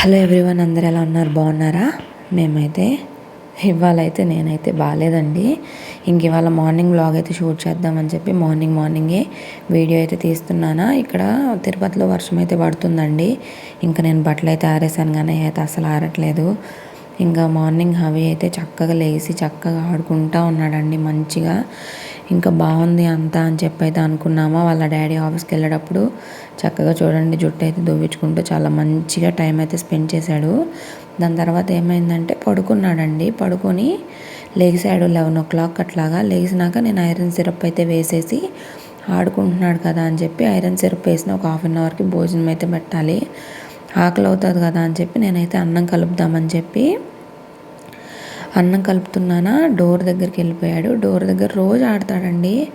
Hello everyone అందరు ఎలా ఉన్నారు? బాగున్నారా? మేమైతే ఇవాళైతే నేనైతే బాగాలేదండి. ఇంక ఇవాళ మార్నింగ్ బ్లాగ్ అయితే షూట్ చేద్దామని చెప్పి మార్నింగ్ మార్నింగే వీడియో అయితే తీస్తున్నానా. ఇక్కడ తిరుపతిలో వర్షం అయితే పడుతుందండి. ఇంకా నేను బట్టలు అయితే ఆరేసాను కానీ అయితే అసలు ఆరట్లేదు. ఇంకా మార్నింగ్ హవి అయితే చక్కగా లేచి చక్కగా ఆడుకుంటా ఉన్నాడండి మంచిగా. ఇంకా బాగుంది అంతా అని చెప్పి అయితే అనుకున్నామా. వాళ్ళ డాడీ ఆఫీస్కి వెళ్ళేటప్పుడు చక్కగా చూడండి జుట్టు అయితే దువ్వించుకుంటూ చాలా మంచిగా టైం అయితే స్పెండ్ చేశాడు. దాని తర్వాత ఏమైందంటే పడుకున్నాడండి. పడుకొని లేచాడు లెవెన్ ఓ క్లాక్ అట్లాగా. లేచినాక నేను ఐరన్ సిరప్ అయితే వేసేసి ఆడుకుంటున్నాడు కదా అని చెప్పి ఐరన్ సిరప్ వేసిన ఒక హాఫ్ అన్ అవర్కి భోజనం అయితే పెట్టాలి. ఆకలి అవుతుంది కదా అని చెప్పి నేనైతే అన్నం కలుపుదామని చెప్పి అన్నం కలుపుతున్నానా? డోర్ దగ్గరికి వెళ్ళిపోయాడు. డోర్ దగ్గర రోజు ఆడతాడండి.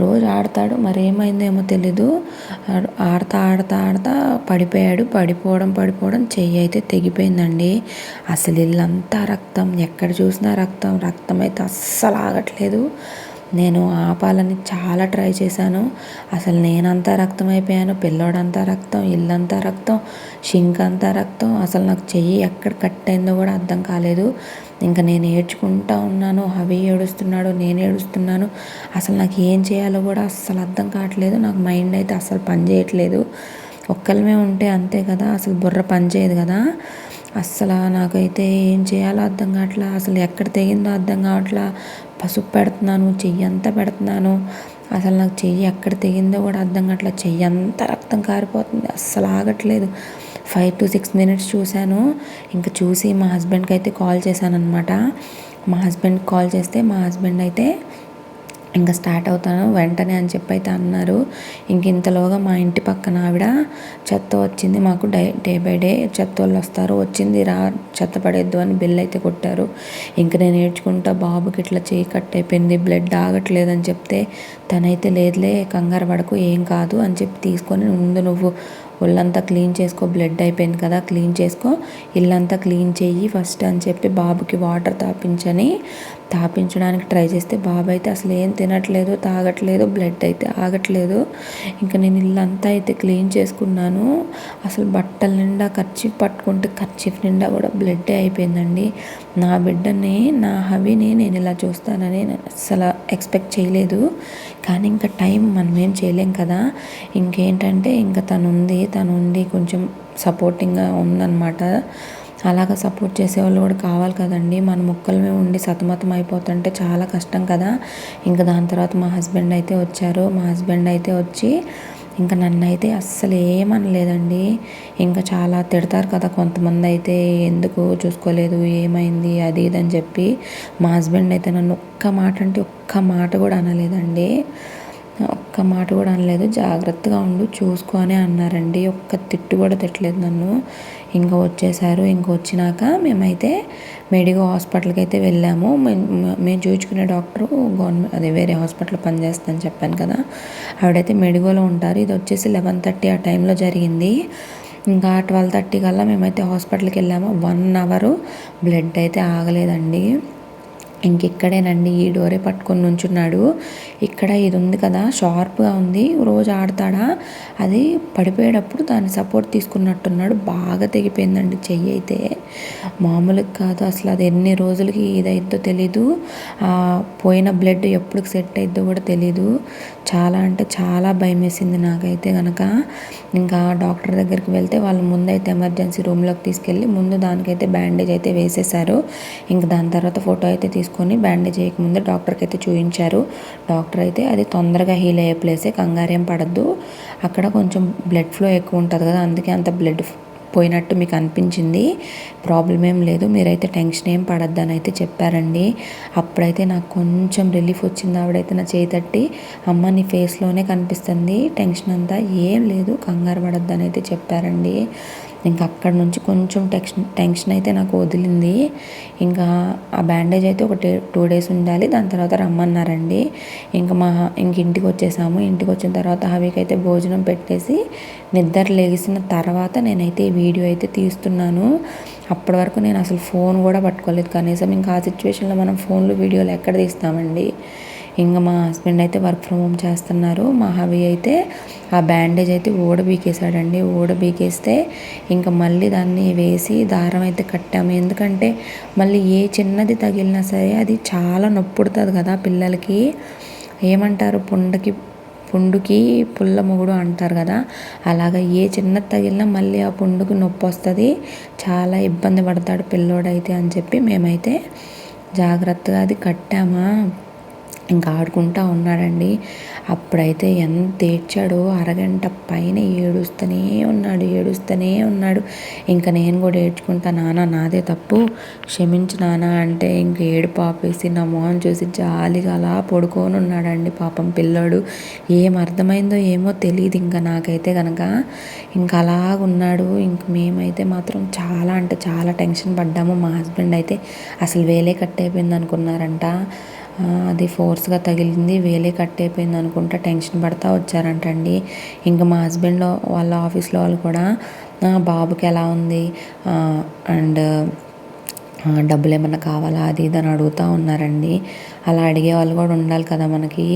రోజు ఆడతాడు. మరేమైందేమో ఏమో తెలీదు. ఆడతా ఆడతా ఆడతా పడిపోయాడు. పడిపోవడం పడిపోవడం చెయ్యి అయితే తెగిపోయిందండి. అసలు ఇల్లంతా రక్తం. ఎక్కడ చూసినా రక్తం. రక్తం అయితే అస్సలు ఆగట్లేదు. నేను ఆపాలని చాలా ట్రై చేశాను. అసలు నేనంతా రక్తం అయిపోయాను. పిల్లోడంతా రక్తం ఇల్లంతా రక్తం షింక్ అంతా రక్తం. అసలు నాకు చెయ్యి ఎక్కడ కట్ అయిందో కూడా అర్థం కాలేదు. ఇంకా నేను ఏడ్చుకుంటా ఉన్నాను. అవి ఏడుస్తున్నాడు నేను ఏడుస్తున్నాను. అసలు నాకు ఏం చేయాలో కూడా అస్సలు అర్థం కావట్లేదు. నాకు మైండ్ అయితే అస్సలు పని చేయట్లేదు. ఒక్కళ్ళమే ఉంటే అంతే కదా. అసలు బుర్ర పని చేయదు కదా. అస్సలు నాకైతే ఏం చేయాలో అర్థం కావట్లా. అసలు ఎక్కడ తెగిందో అర్థం కావట్లా. పసుపు పెడుతున్నాను చెయ్యి అంతా పెడుతున్నాను. అసలు నాకు చెయ్యి ఎక్కడ తెగిందో కూడా అర్థం కావట్లా. చెయ్యి అంతా రక్తం కారిపోతుంది. అస్సలు ఆగట్లేదు. ఫైవ్ టు సిక్స్ మినిట్స్ చూశాను. ఇంకా చూసి మా హస్బెండ్కి అయితే కాల్ చేశాను అనమాట మా హస్బెండ్కి కాల్ చేస్తే మా హస్బెండ్ అయితే ఇంకా స్టార్ట్ అవుతాను. వెంటనే అని చెప్పి అయితే అన్నారు. ఇంక ఇంతలోగా మా ఇంటి పక్కన ఆవిడ చెత్త వచ్చింది. మాకు డై డే బై డే చెత్త వాళ్ళు వస్తారు. వచ్చింది రా చెత్త పడేద్దు అని బిల్ అయితే కొట్టారు. ఇంక నేను ఏడ్చుకుంటా బాబుకి ఇట్లా చేయి కట్ అయిపోయింది బ్లడ్ ఆగట్లేదు అని చెప్తే తనైతే లేదులే కంగారు పడకు ఏం కాదు అని చెప్పి తీసుకొని ముందు నువ్వు ఒళ్ళంతా క్లీన్ చేసుకో బ్లడ్ అయిపోయింది కదా క్లీన్ చేసుకో. ఇల్లంతా క్లీన్ చేయి ఫస్ట్ అని చెప్పి బాబుకి వాటర్ తాపించని తాపించడానికి ట్రై చేస్తే బాబు అయితే అసలు ఏం తినట్లేదు తాగట్లేదు బ్లడ్ అయితే ఆగట్లేదు. ఇంకా నేను ఇల్లంతా అయితే క్లీన్ చేసుకున్నాను. అసలు బట్టల నిండా ఖర్చీఫ్ పట్టుకుంటే ఖర్చీఫ్ నిండా కూడా బ్లడ్ అయిపోయిందండి. నా బిడ్డని నా హవిని నేను ఇలా చూస్తానని అసలు ఎక్స్పెక్ట్ చేయలేదు. కానీ ఇంకా టైం మనం ఏం చేయలేం కదా. ఇంకేంటంటే ఇంకా తను ఉంది తను ఉండి కొంచెం సపోర్టింగ్గా ఉందన్నమాట. అలాగ సపోర్ట్ చేసేవాళ్ళు కూడా కావాలి కదండి. మన ముక్కలమే ఉండి సతమతం అయిపోతుంటే చాలా కష్టం కదా. ఇంకా దాని తర్వాత మా హస్బెండ్ అయితే వచ్చారు. మా హస్బెండ్ అయితే వచ్చి ఇంకా నన్ను అయితే అస్సలు ఏమనలేదండి. ఇంకా చాలా తిడతారు కదా కొంతమంది అయితే ఎందుకు చూసుకోలేదు ఏమైంది అది ఇది అని చెప్పి. మా హస్బెండ్ అయితే నన్ను ఒక్క మాట అంటే ఒక్క మాట కూడా అనలేదండి. ఒక్క మాట కూడా అనలేదు. జాగ్రత్తగా ఉండు చూసుకొని అన్నారండి. ఒక్క తిట్టు కూడా తిట్టలేదు నన్ను. ఇంకా వచ్చేసారు ఇంక వచ్చినాక మేమైతే మెడిగో హాస్పిటల్కి అయితే వెళ్ళాము మేము చూపించుకునే డాక్టరు గవర్నమెంట్ అదే వేరే హాస్పిటల్లో పనిచేస్తుందని చెప్పాను కదా. ఆవిడైతే మెడిగోలో ఉంటారు. ఇది వచ్చేసి లెవెన్ థర్టీ ఆ టైంలో జరిగింది. ఇంకా ట్వెల్వ్ థర్టీ కల్లా మేమైతే హాస్పిటల్కి వెళ్ళాము. వన్ అవరు బ్లడ్ అయితే ఆగలేదండి. ఇంకెక్కడేనండి? ఈ డోరే పట్టుకొని నుంచున్నాడు. ఇక్కడ ఇది ఉంది కదా? షార్ప్గా ఉంది. రోజు ఆడతాడా? అది పడిపోయేటప్పుడు దాన్ని సపోర్ట్ తీసుకున్నట్టున్నాడు. బాగా తెగిపోయిందండి చెయ్యి అయితే. మామూలుగా కాదు. అసలు అది ఎన్ని రోజులకి ఇదైద్దో తెలీదు. పోయిన బ్లడ్ ఎప్పుడు సెట్ అయిద్దో కూడా తెలీదు. చాలా అంటే చాలా భయం వేసింది నాకైతే కనుక ఇంకా డాక్టర్ దగ్గరికి వెళ్తే వాళ్ళు ముందైతే ఎమర్జెన్సీ రూమ్లోకి తీసుకెళ్ళి ముందు దానికైతే బ్యాండేజ్ అయితే వేసేసారు ఇంకా దాని తర్వాత ఫోటో అయితే తీసుకొని బ్యాండేజ్ చేయకముందే డాక్టర్కి అయితే చూపించారు డాక్టర్ అయితే అది తొందరగా హీల్ అయ్యే ప్లేసే కంగారేం పడద్దు. అక్కడ కొంచెం బ్లడ్ ఫ్లో ఎక్కువ ఉంటుంది కదా అందుకే అంత బ్లడ్ పోయినట్టు మీకు అనిపించింది. ప్రాబ్లం ఏం లేదు మీరైతే టెన్షన్ ఏం పడద్దని అయితే చెప్పారండి. అప్పుడైతే నాకు కొంచెం రిలీఫ్ వచ్చింది ఆవిడైతే నా చేయి తట్టి. అమ్మ నీ ఫేస్లోనే కనిపిస్తుంది టెన్షన్ అంతా ఏం లేదు కంగారు పడద్దని అయితే చెప్పారండి. ఇంకా అక్కడ నుంచి కొంచెం టెన్షన్ టెన్షన్ అయితే నాకు వదిలింది. ఇంకా ఆ బ్యాండేజ్ అయితే ఒక టూ డేస్ ఉండాలి దాని తర్వాత రమ్మన్నారండి. ఇంకా మా ఇంక ఇంటికి వచ్చేసాము. ఇంటికి వచ్చిన తర్వాత హవికైతే భోజనం పెట్టేసి నిద్ర లేచిన తర్వాత నేనైతే ఈ వీడియో అయితే తీస్తున్నాను. అప్పటి వరకు నేను అసలు ఫోన్ కూడా పట్టుకోలేదు. కనీసం ఇంకా ఆ సిచ్యువేషన్లో మనం ఫోన్లు వీడియోలు ఎక్కడ తీస్తామండి? ఇంకా మా హస్బెండ్ అయితే వర్క్ ఫ్రమ్ హోమ్ చేస్తున్నారు. మా హవి అయితే ఆ బ్యాండేజ్ అయితే ఊడ బీకేసాడండి ఊడ బీకేస్తే ఇంకా మళ్ళీ దాన్ని వేసి దారం అయితే కట్టాము. ఎందుకంటే మళ్ళీ ఏ చిన్నది తగిలినా సరే అది చాలా నొప్పుడుతుంది కదా పిల్లలకి. ఏమంటారు? పుండకి పుండుకి పుల్ల మొగుడు అంటారు కదా. అలాగ ఏ చిన్నది తగిలినా మళ్ళీ ఆ పుండుకి నొప్పి వస్తుంది. చాలా ఇబ్బంది పడతాడు పిల్లోడైతే అని చెప్పి మేమైతే జాగ్రత్తగా అది కట్టామా? ఇంకా ఆడుకుంటా ఉన్నాడండి. అప్పుడైతే ఎంత ఏడ్చాడో అరగంట పైన ఏడుస్తూనే ఉన్నాడు ఏడుస్తూనే ఉన్నాడు. ఇంకా నేను కూడా ఏడ్చుకుంటా నాన్న నాదే తప్పు. క్షమించు నాన్న అంటే ఇంక ఏడు పాపేసి నా మొహం చూసి జాలిగా అలా పడుకొని ఉన్నాడండి పాపం పిల్లోడు. ఏం అర్థమైందో ఏమో తెలియదు ఇంకా నాకైతే కనుక ఇంకా అలాగున్నాడు ఇంక మేమైతే మాత్రం చాలా అంటే చాలా టెన్షన్ పడ్డాము. మా హస్బెండ్ అయితే అసలు వేలే కట్టయిపోయింది అనుకున్నారంట అది ఫోర్స్గా తగిలింది వేలే కట్ అయిపోయింది అనుకుంటా టెన్షన్ పడతా వచ్చారంటండి. ఇంకా మా హస్బెండ్ వాళ్ళ ఆఫీస్లో వాళ్ళు కూడా బాబుకి ఎలా ఉంది? అండ్ డబ్బులు ఏమన్నా కావాలా? అది ఇది అని అడుగుతూ ఉన్నారండి. అలా అడిగే వాళ్ళు కూడా ఉండాలి కదా మనకి.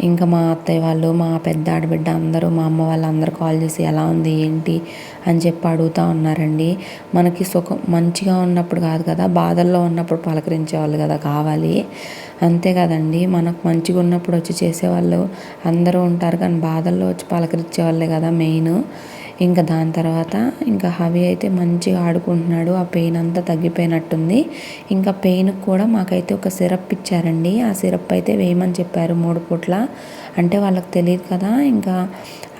ఇంకా మా అత్తయ్య వాళ్ళు మా పెద్ద ఆడబిడ్డ అందరూ మా అమ్మ వాళ్ళు అందరూ కాల్ చేసి ఎలా ఉంది ఏంటి అని చెప్పి అడుగుతూ ఉన్నారండి. మనకి సుఖం మంచిగా ఉన్నప్పుడు కాదు కదా బాధల్లో ఉన్నప్పుడు పలకరించే వాళ్ళు కదా కావాలి. అంతే కదండి మనకు మంచిగా ఉన్నప్పుడు వచ్చి చేసేవాళ్ళు అందరూ ఉంటారు కానీ బాధల్లో వచ్చి పలకరించే వాళ్ళే కదా మెయిన్. ఇంకా దాని తర్వాత ఇంకా హవి అయితే మంచిగా ఆడుకుంటున్నాడు. ఆ పెయిన్ అంతా తగ్గిపోయినట్టుంది. ఇంకా పెయిన్కి కూడా మాకైతే ఒక సిరప్ ఇచ్చారండి. ఆ సిరప్ అయితే వేయమని చెప్పారు మూడు పూట్ల. అంటే వాళ్ళకి తెలియదు కదా ఇంకా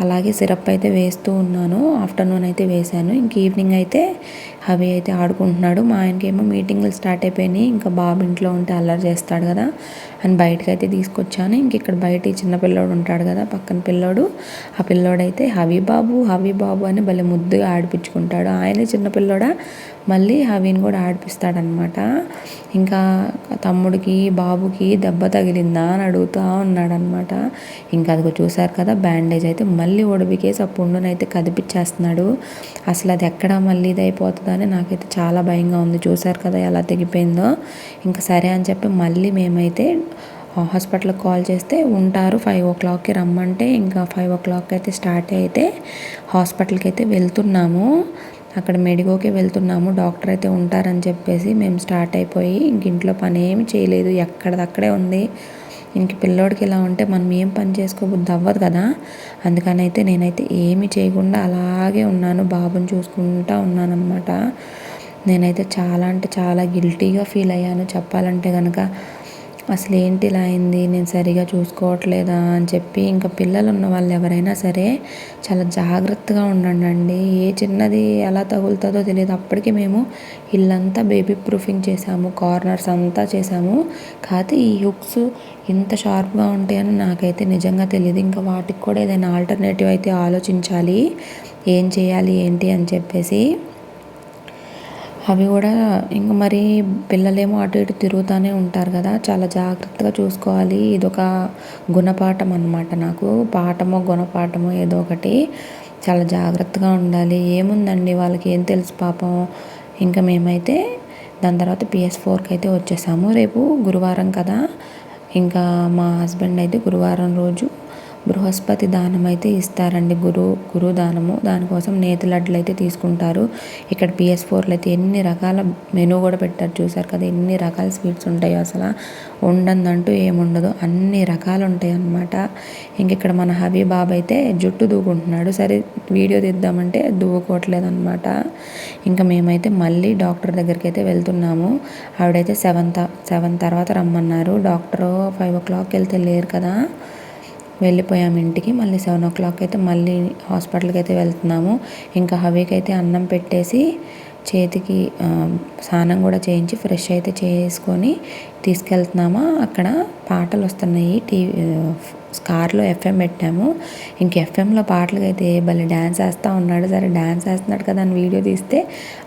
అలాగే సిరప్ అయితే వేస్తూ ఉన్నాను. ఆఫ్టర్నూన్ అయితే వేశాను. ఇంక ఈవినింగ్ అయితే హవి అయితే ఆడుకుంటున్నాడు. మా ఆయనకేమో మీటింగ్లు స్టార్ట్ అయిపోయినాయి. ఇంకా బాబు ఇంట్లో ఉంటే అల్లరి చేస్తాడు కదా. అని బయటకు అయితే తీసుకొచ్చాను. ఇంక ఇక్కడ బయట చిన్న పిల్లోడు ఉంటాడు కదా పక్కన పిల్లోడు. ఆ పిల్లోడైతే హవి బాబు హవి బాబు అని భలే ముద్దుగా ఆడిపించుకుంటాడు. ఆయనే చిన్న పిల్లోడా? మళ్ళీ హవీని కూడా ఆడిపిస్తాడనమాట. ఇంకా తమ్ముడికి బాబుకి దెబ్బ తగిలిందా అని అడుగుతూ ఉన్నాడనమాట. ఇంకా అదిగో చూశారు కదా బ్యాండేజ్ అయితే మళ్ళీ ఒడిపికేసి ఆ పుండునైతే కదిపించేస్తున్నాడు అసలు అది ఎక్కడ మళ్ళీ ఇది అయిపోతుందని నాకైతే చాలా భయంగా ఉంది. చూశారు కదా ఎలా తెగిపోయిందో. ఇంకా సరే అని చెప్పి మళ్ళీ మేమైతే హాస్పిటల్కి కాల్ చేస్తే ఉంటారు. ఫైవ్ ఓ క్లాక్కి రమ్మంటే ఇంకా ఫైవ్ ఓ క్లాక్ అయితే స్టార్ట్ అయితే హాస్పిటల్కి అయితే వెళ్తున్నాము. అక్కడ మెడికోకి వెళ్తున్నాము డాక్టర్ అయితే ఉంటారని చెప్పేసి మేము స్టార్ట్ అయిపోయి ఇంక ఇంట్లో పని ఏమి చేయలేదు ఎక్కడదక్కడే ఉంది. ఇంక పిల్లోడికి ఇలా ఉంటే మనం ఏం పని చేసుకోబుద్ది అవ్వదు కదా. అందుకని అయితే నేనైతే ఏమి చేయకుండా అలాగే ఉన్నాను బాబుని చూసుకుంటా ఉన్నానన్నమాట. నేనైతే చాలా అంటే చాలా గిల్టీగా ఫీల్ అయ్యాను చెప్పాలంటే కనుక అసలు ఏంటి ఇలా అయింది? నేను సరిగా చూసుకోవట్లేదా? అని చెప్పి ఇంకా పిల్లలు ఉన్న వాళ్ళు ఎవరైనా సరే చాలా జాగ్రత్తగా ఉండండి ఏ చిన్నది ఎలా తగులుతుందో తెలియదు. అప్పటికి మేము ఇల్లంతా బేబీ ప్రూఫింగ్ చేసాము కార్నర్స్ అంతా చేసాము కాకపోతే ఈ హుక్స్ ఇంత షార్ప్గా ఉంటాయని నాకైతే నిజంగా తెలియదు ఇంకా వాటికి కూడా ఏదైనా ఆల్టర్నేటివ్ అయితే ఆలోచించాలి. ఏం చేయాలి? ఏంటి? అని చెప్పేసి అవి కూడా ఇంక మరి పిల్లలేమో అటు ఇటు తిరుగుతూనే ఉంటారు కదా. చాలా జాగ్రత్తగా చూసుకోవాలి. ఇదొక గుణపాఠం అనమాట నాకు. పాఠమో గుణపాఠమో ఏదో ఒకటి. చాలా జాగ్రత్తగా ఉండాలి. ఏముందండి వాళ్ళకి ఏం తెలుసు పాపం. ఇంకా మేమైతే దాని తర్వాత పిఎస్ ఫోర్కి అయితే వచ్చేసాము. రేపు గురువారం కదా. ఇంకా మా హస్బెండ్ అయితే గురువారం రోజు బృహస్పతి దానం అయితే ఇస్తారండి. గురు గురువు దానము. దానికోసం నేతి లడ్లు అయితే తీసుకుంటారు. ఇక్కడ పిఎస్ ఫోర్లు అయితే ఎన్ని రకాల మెనూ కూడా పెట్టారు చూసారు కదా. ఎన్ని రకాల స్వీట్స్ ఉంటాయో అసలు. ఉండందంటూ ఏముండదు. అన్ని రకాలు ఉంటాయి అన్నమాట ఇంక ఇక్కడ మన హబీ బాబు అయితే జుట్టు దూకుంటున్నాడు. సరే వీడియో తీద్దామంటే దూకోవట్లేదు అనమాట ఇంకా మేమైతే మళ్ళీ డాక్టర్ దగ్గరికి అయితే వెళ్తున్నాము. ఆవిడైతే సెవెన్ సెవెన్ తర్వాత రమ్మన్నారు. డాక్టరు ఫైవ్ ఓ క్లాక్కి వెళ్తే లేరు కదా. వెళ్ళిపోయాము ఇంటికి. మళ్ళీ సెవెన్ ఓ క్లాక్ అయితే మళ్ళీ హాస్పిటల్కి అయితే వెళ్తున్నాము. ఇంకా హవీకి అయితే అన్నం పెట్టేసి చేతికి స్నానం కూడా చేయించి ఫ్రెష్ అయితే చేసుకొని తీసుకెళ్తున్నామా? అక్కడ పాటలు వస్తున్నాయి. టీవీ కార్లో ఎఫ్ఎం పెట్టాము. ఇంక ఎఫ్ఎంలో పాటలకి అయితే భలే డ్యాన్స్ వేస్తూ ఉన్నాడు. సరే డ్యాన్స్ వేస్తున్నాడు కదా అని వీడియో తీస్తే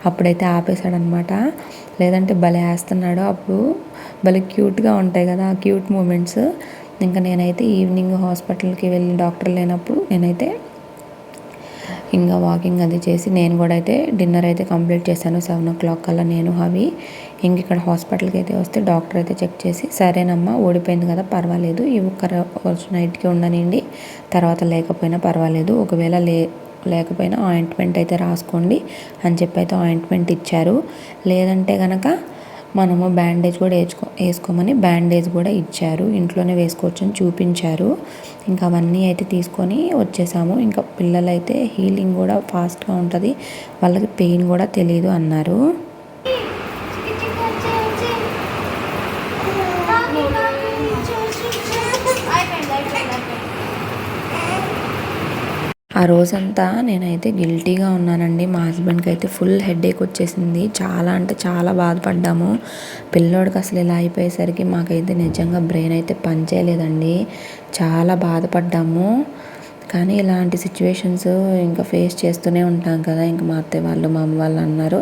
అప్పుడైతే ఆపేశాడనమాట లేదంటే భలే వేస్తున్నాడు. అప్పుడు భలే క్యూట్గా ఉంటాయి కదా ఆ క్యూట్ మూమెంట్స్. ఇంకా నేనైతే ఈవినింగ్ హాస్పిటల్కి వెళ్ళి డాక్టర్ లేనప్పుడు నేనైతే ఇంకా వాకింగ్ అది చేసి నేను కూడా అయితే డిన్నర్ అయితే కంప్లీట్ చేశాను సెవెన్ ఓ క్లాక్ కల్లా నేను అవి ఇంక ఇక్కడ హాస్పిటల్కి అయితే వస్తే డాక్టర్ అయితే చెక్ చేసి సరేనమ్మా ఓడిపోయింది కదా పర్వాలేదు. ఈ ఒక్క రోజు నైట్కి ఉండనండి తర్వాత లేకపోయినా పర్వాలేదు. ఒకవేళ లే లేకపోయినా ఆయింట్మెంట్ అయితే రాసుకోండి అని చెప్పి అయితే ఆయింట్మెంట్ ఇచ్చారు. లేదంటే కనుక మనము బ్యాండేజ్ కూడా వేసుకో వేసుకోమని బ్యాండేజ్ కూడా ఇచ్చారు. ఇంట్లోనే వేసుకోవచ్చు అని చూపించారు. ఇంకా అవన్నీ అయితే తీసుకొని వచ్చేసాము. ఇంకా పిల్లలైతే హీలింగ్ కూడా ఫాస్ట్గా ఉంటుంది. వాళ్ళకి పెయిన్ కూడా తెలియదు అన్నారు. ఆ రోజంతా నేనైతే గిల్టీగా ఉన్నానండి. మా హస్బెండ్కి అయితే ఫుల్ హెడేక్ వచ్చేసింది. చాలా అంటే చాలా బాధపడ్డాము. పిల్లోడికి అసలు ఇలా అయిపోయేసరికి మాకైతే నిజంగా బ్రెయిన్ అయితే పనిచేయలేదండి. చాలా బాధపడ్డాము. కానీ ఇలాంటి సిచ్యువేషన్స్ ఇంకా ఫేస్ చేస్తూనే ఉంటాం కదా. ఇంకా మా అత్తయ్య వాళ్ళు మా అమ్మ వాళ్ళు అన్నారు.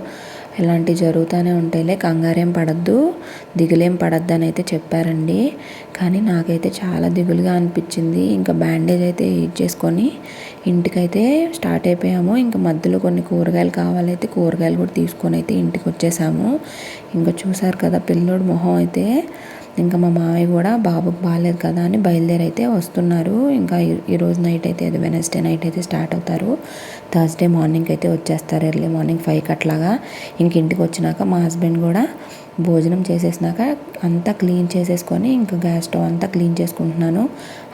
ఇలాంటివి జరుగుతూనే ఉంటాయిలే కంగారేం పడద్దు దిగులేం పడద్దు అని అయితే చెప్పారండి. కానీ నాకైతే చాలా దిగులుగా అనిపించింది. ఇంకా బ్యాండేజ్ అయితే యూజ్ చేసుకొని ఇంటికైతే స్టార్ట్ అయిపోయాము. ఇంకా మధ్యలో కొన్ని కూరగాయలు కావాలైతే కూరగాయలు కూడా తీసుకొని అయితే ఇంటికి వచ్చేసాము ఇంకా చూసారు కదా పిల్లోడు మొహం అయితే. ఇంకా మా మామయ్య కూడా బాబుకి బాగాలేదు కదా అని బయలుదేరి అయితే వస్తున్నారు. ఇంకా ఈరోజు నైట్ అయితే అది వెనస్డే నైట్ అయితే స్టార్ట్ అవుతారు. థర్స్డే మార్నింగ్ అయితే వచ్చేస్తారు. ఎర్లీ మార్నింగ్ ఫైవ్కి అట్లాగా. ఇంక ఇంటికి వచ్చినాక మా హస్బెండ్ కూడా భోజనం చేసేసినాక అంతా క్లీన్ చేసేసుకొని ఇంకా గ్యాస్ స్టవ్ అంతా క్లీన్ చేసుకుంటున్నాను.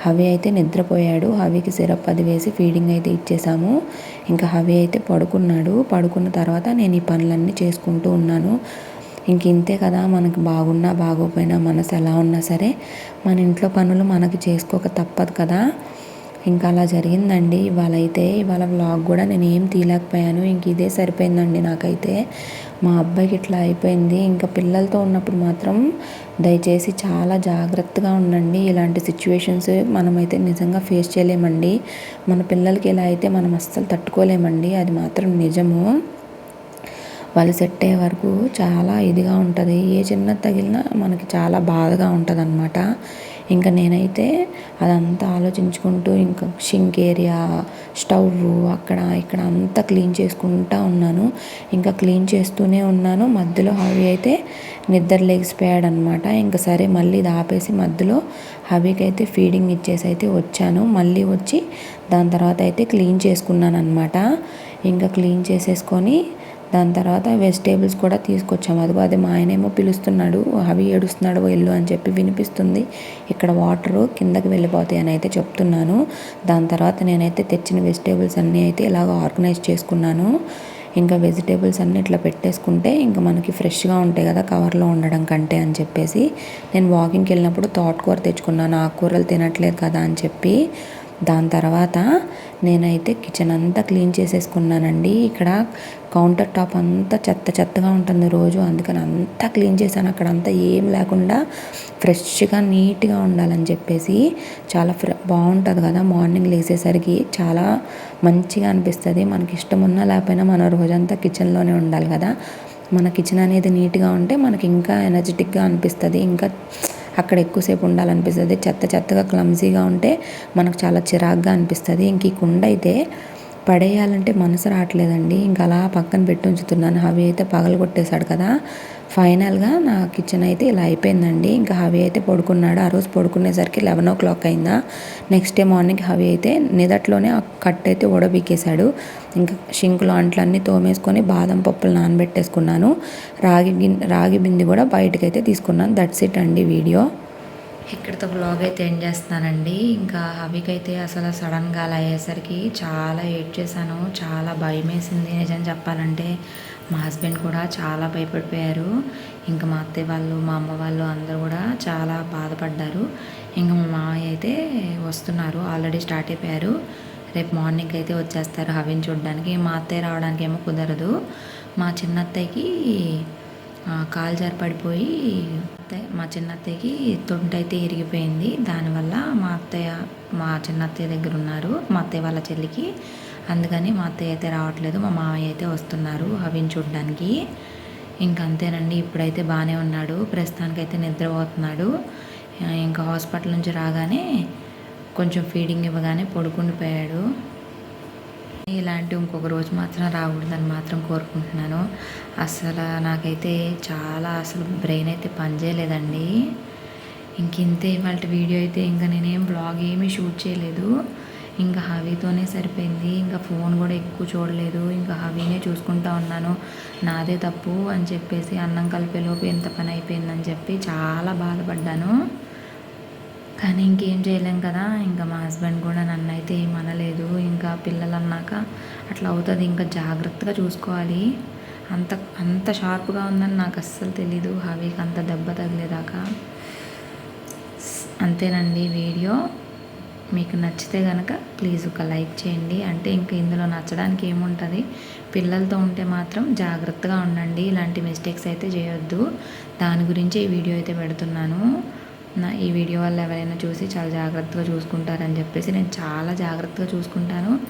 హవి అయితే నిద్రపోయాడు. హవికి సిరప్ అది వేసి ఫీడింగ్ అయితే ఇచ్చేసాము. ఇంకా హవి అయితే పడుకున్నాడు. పడుకున్న తర్వాత నేను ఈ పనులన్నీ చేసుకుంటూ ఉన్నాను. ఇంక ఇంతే కదా మనకు బాగున్నా బాగోపోయినా మనసు ఎలా ఉన్నా సరే మన ఇంట్లో పనులు మనకి చేసుకోక తప్పదు కదా. ఇంకా అలా జరిగిందండి. ఇవాళ అయితే ఇవాళ వ్లాగ్ కూడా నేను ఏం తీయలేకపోయాను. ఇంక ఇదే సరిపోయిందండి నాకైతే. మా అబ్బాయికి ఇట్లా అయిపోయింది. ఇంకా పిల్లలతో ఉన్నప్పుడు మాత్రం దయచేసి చాలా జాగ్రత్తగా ఉండండి. ఇలాంటి సిచ్యువేషన్స్ మనమైతే నిజంగా ఫేస్ చేయలేమండి. మన పిల్లలకి ఇలా అయితే మనం అస్సలు తట్టుకోలేమండి. అది మాత్రం నిజము. వాళ్ళు సెట్ అయ్యే వరకు చాలా ఇదిగా ఉంటుంది. ఏ చిన్నది తగిలినా మనకి చాలా బాధగా ఉంటుంది అనమాట ఇంకా నేనైతే అదంతా ఆలోచించుకుంటూ ఇంకా షింక్ ఏరియా స్టవ్ అక్కడ ఇక్కడ అంతా క్లీన్ చేసుకుంటా ఉన్నాను. ఇంకా క్లీన్ చేస్తూనే ఉన్నాను. మధ్యలో హవి అయితే నిద్ర లేచిపోయాడు అనమాట ఇంకా సరే మళ్ళీ ఇది ఆపేసి మధ్యలో హవికి అయితే ఫీడింగ్ ఇచ్చేసి అయితే వచ్చాను. మళ్ళీ వచ్చి దాని తర్వాత అయితే క్లీన్ చేసుకున్నాను అనమాట ఇంకా క్లీన్ చేసేసుకొని దాని తర్వాత వెజిటేబుల్స్ కూడా తీసుకొచ్చాము అదిగో అది మా ఆయనేమో పిలుస్తున్నాడు అవి ఏడుస్తున్నాడు వెళ్ళు అని చెప్పి వినిపిస్తుంది. ఇక్కడ వాటరు కిందకి వెళ్ళిపోతాయి అని అయితే చెప్తున్నాను. దాని తర్వాత నేనైతే తెచ్చిన వెజిటేబుల్స్ అన్నీ అయితే ఇలాగ ఆర్గనైజ్ చేసుకున్నాను. ఇంకా వెజిటేబుల్స్ అన్నీ ఇట్లా పెట్టేసుకుంటే ఇంకా మనకి ఫ్రెష్గా ఉంటాయి కదా కవర్లో ఉండడం కంటే అని చెప్పేసి. నేను వాకింగ్కి వెళ్ళినప్పుడు తోటకూర తెచ్చుకున్నాను ఆకుకూరలు తినట్లేదు కదా అని చెప్పి. దాని తర్వాత నేనైతే కిచెన్ అంతా క్లీన్ చేసేసుకున్నానండి. ఇక్కడ కౌంటర్ టాప్ అంతా చెత్త చెత్తగా ఉంటుంది రోజు. అందుకని అంతా క్లీన్ చేశాను. అక్కడ అంతా ఏం లేకుండా ఫ్రెష్గా నీట్గా ఉండాలని చెప్పేసి చాలా ఫ్ర బాగుంటుంది కదా మార్నింగ్ లేసేసరికి. చాలా మంచిగా అనిపిస్తుంది. మనకి ఇష్టం ఉన్నా లేకపోయినా మనం రోజంతా కిచెన్లోనే ఉండాలి కదా. మన కిచెన్ అనేది నీట్గా ఉంటే మనకి ఇంకా ఎనర్జెటిక్గా అనిపిస్తుంది. ఇంకా అక్కడ ఎక్కువసేపు ఉండాలనిపిస్తుంది. చెత్త చెత్తగా క్లమ్జీగా ఉంటే మనకు చాలా చిరాగ్గా అనిపిస్తుంది. ఇంక ఈ కుండ అయితే పడేయాలంటే మనసు రావట్లేదండి. ఇంకా అలా పక్కన పెట్టి ఉంచుతున్నాను. హవి అయితే పగలు కొట్టేశాడు కదా. ఫైనల్గా నా కిచెన్ అయితే ఇలా అయిపోయిందండి. ఇంకా హవి అయితే పడుకున్నాడు. ఆ రోజు పడుకునేసరికి లెవెన్ ఓ క్లాక్ అయిందా. నెక్స్ట్ డే మార్నింగ్ హవి అయితే నిదట్లోనే ఆ కట్ అయితే ఉడబీకేశాడు ఇంకా షింకులు అంట్లన్నీ తోమేసుకొని బాదం పప్పులు నానబెట్టేసుకున్నాను. రాగి రాగి బింది కూడా బయటకైతే తీసుకున్నాను. దట్స్ ఇట్ అండి వీడియో. ఇక్కడితో బ్లాగ్ అయితే ఎండ్ చేస్తున్నానండి. ఇంకా హవికైతే అసలు సడన్గా అలా అయ్యేసరికి చాలా ఏడ్ చేశాను. చాలా భయం వేసింది నిజం చెప్పాలంటే మా హస్బెండ్ కూడా చాలా భయపడిపోయారు. ఇంకా మా అత్తయ్య వాళ్ళు మా అమ్మ వాళ్ళు అందరూ కూడా చాలా బాధపడ్డారు. ఇంకా మా మామయ్య అయితే వస్తున్నారు ఆల్రెడీ స్టార్ట్ అయిపోయారు. రేపు మార్నింగ్ అయితే వచ్చేస్తారు హవిని చూడడానికి. మా అత్తయ్య రావడానికి ఏమో కుదరదు. మా చిన్న అత్తయ్యకి కాలు జారి పడిపోయి మా చిన్న అత్తయ్యకి అయితే ఇరిగిపోయింది. దానివల్ల మా అత్తయ్య మా చిన్న అత్తయ్య దగ్గర ఉన్నారు. మా అత్తయ్య వాళ్ళ చెల్లికి అందుకని మా అత్తయ్య అయితే రావట్లేదు మా మామయ్య అయితే వస్తున్నారు హవిని చూడడానికి. ఇంకంతేనండి ఇప్పుడైతే బాగానే ఉన్నాడు ప్రస్తుతానికైతే నిద్రపోతున్నాడు. ఇంకా హాస్పిటల్ నుంచి రాగానే కొంచెం ఫీడింగ్ ఇవ్వగానే పడుకుండిపోయాడు ఇలాంటి ఇంకొక రోజు మాత్రం రాకూడదని మాత్రం కోరుకుంటున్నాను. అసలు నాకైతే చాలా అసలు బ్రెయిన్ అయితే పనిచేయలేదండి. ఇంక ఇంతే ఇవాళ వీడియో అయితే ఇంకా నేనేం బ్లాగ్ ఏమీ షూట్ చేయలేదు. ఇంకా హవీతోనే సరిపోయింది. ఇంకా ఫోన్ కూడా ఎక్కువ చూడలేదు. ఇంకా హవీనే చూసుకుంటా ఉన్నాను. నాదే తప్పు అని చెప్పేసి అన్నం కలిపేలోపు ఎంత పని అయిపోయిందని చెప్పి చాలా బాధపడ్డాను. కానీ ఇంకేం చేయలేం కదా. ఇంకా మా హస్బెండ్ కూడా నన్ను అయితే ఏం అనలేదు. ఇంకా పిల్లలు అన్నాక అట్లా అవుతుంది. ఇంకా జాగ్రత్తగా చూసుకోవాలి. అంత అంత షార్ప్గా ఉందని నాకు అస్సలు తెలీదు. హవీకి అంత దెబ్బ తగిలేదాకా. అంతేనండి వీడియో. మీకు నచ్చితే కనుక ప్లీజ్ ఒక లైక్ చేయండి. అంటే ఇంకా ఇందులో నచ్చడానికి ఏముంటుంది? పిల్లలతో ఉంటే మాత్రం జాగ్రత్తగా ఉండండి. ఇలాంటి మిస్టేక్స్ అయితే చేయొద్దు. దాని గురించి ఈ వీడియో అయితే పెడుతున్నాను. నా ఈ వీడియో వల్ల ఎవరైనా చూసి చాలా జాగ్రత్తగా చూసుకుంటారని చెప్పేసి నేను చాలా జాగ్రత్తగా చూసుకుంటాను.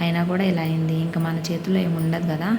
అయినా కూడా ఇలా అయింది. ఇంకా మన చేతిలో ఏమి ఉండదు కదా?